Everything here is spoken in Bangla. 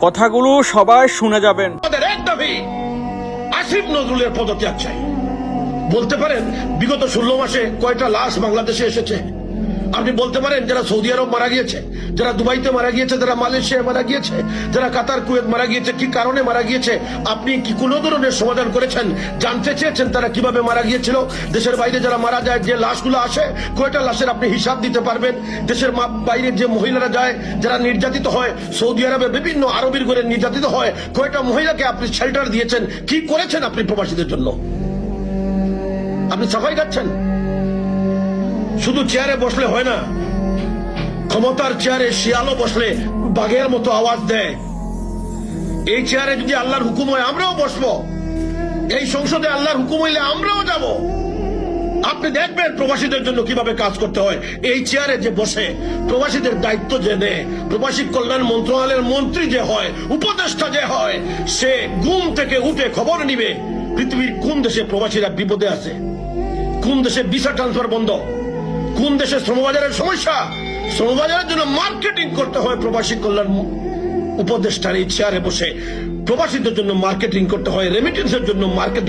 কথাগুলো সবাই শুনে যাবেন। আসিফ নজরুলের পদত্যাগ চাই। বলতে পারেন, বিগত ষোলো মাসে কয়টা লাশ বাংলাদেশে এসেছে? আপনি বলতে পারেন যারা সৌদি আরব মারা গিয়েছে, যারা দুবাইতে মারা গিয়েছে, যারা মালয়েশিয়ায় মারা গিয়েছে, যারা কাতার, কুয়েত মারা গিয়েছে, কি কারণে মারা গিয়েছে, আপনি কি কোনো ধরনের সমাধান করেছেন, জানতে চেয়েছেন তারা কীভাবে মারা গিয়েছিল? দেশের বাইরে যারা মারা যায়, যে লাশগুলো আসে, কয়টা লাশের আপনি হিসাব দিতে পারবেন? দেশের বাইরে যে মহিলারা যায়, যারা নির্যাতিত হয়, সৌদি আরবে বিভিন্ন আরবির ঘরে নির্যাতিত হয়, কয়টা মহিলাকে আপনি শেল্টার দিয়েছেন? কি করেছেন আপনি প্রবাসীদের জন্য? আপনি সাফাই গাচ্ছেন শুধু চেয়ারে বসলে হয় না, ক্ষমতার চেয়ারে শিয়ালও বসলে বাঘের মতো আওয়াজ দেয়। এই চেয়ারে যদি আল্লাহর হুকুম হয়, আমরাও বসবো। এই সংসদে আল্লাহর হুকুম হইলে আমরাও যাব। আপনি দেখবেন প্রবাসীদের জন্য কীভাবে কাজ করতে হয়। এই চেয়ারে যে বসে, প্রবাসীদের দায়িত্ব যে নেয়, প্রবাসী কল্যাণ মন্ত্রণালয়ের মন্ত্রী যে হয়, উপদেষ্টা যে হয়, সে ঘুম থেকে উঠে খবর নিবে, পৃথিবীর কোন দেশে প্রবাসীরা বিপদে আছে? কোন দেশে ভিসা ট্রান্সফার বন্ধ? কোন দেশে শ্রমবাজারের সমস্যা? শ্রমবাজারের জন্য মার্কেটিং করতে হয় প্রবাসী কল্যাণ উপদেষ্টার এই চেয়ারে বসে। প্রবাসীদের জন্য মার্কেটিং করতে হয় রেমিটেন্সের জন্য মার্কেটিং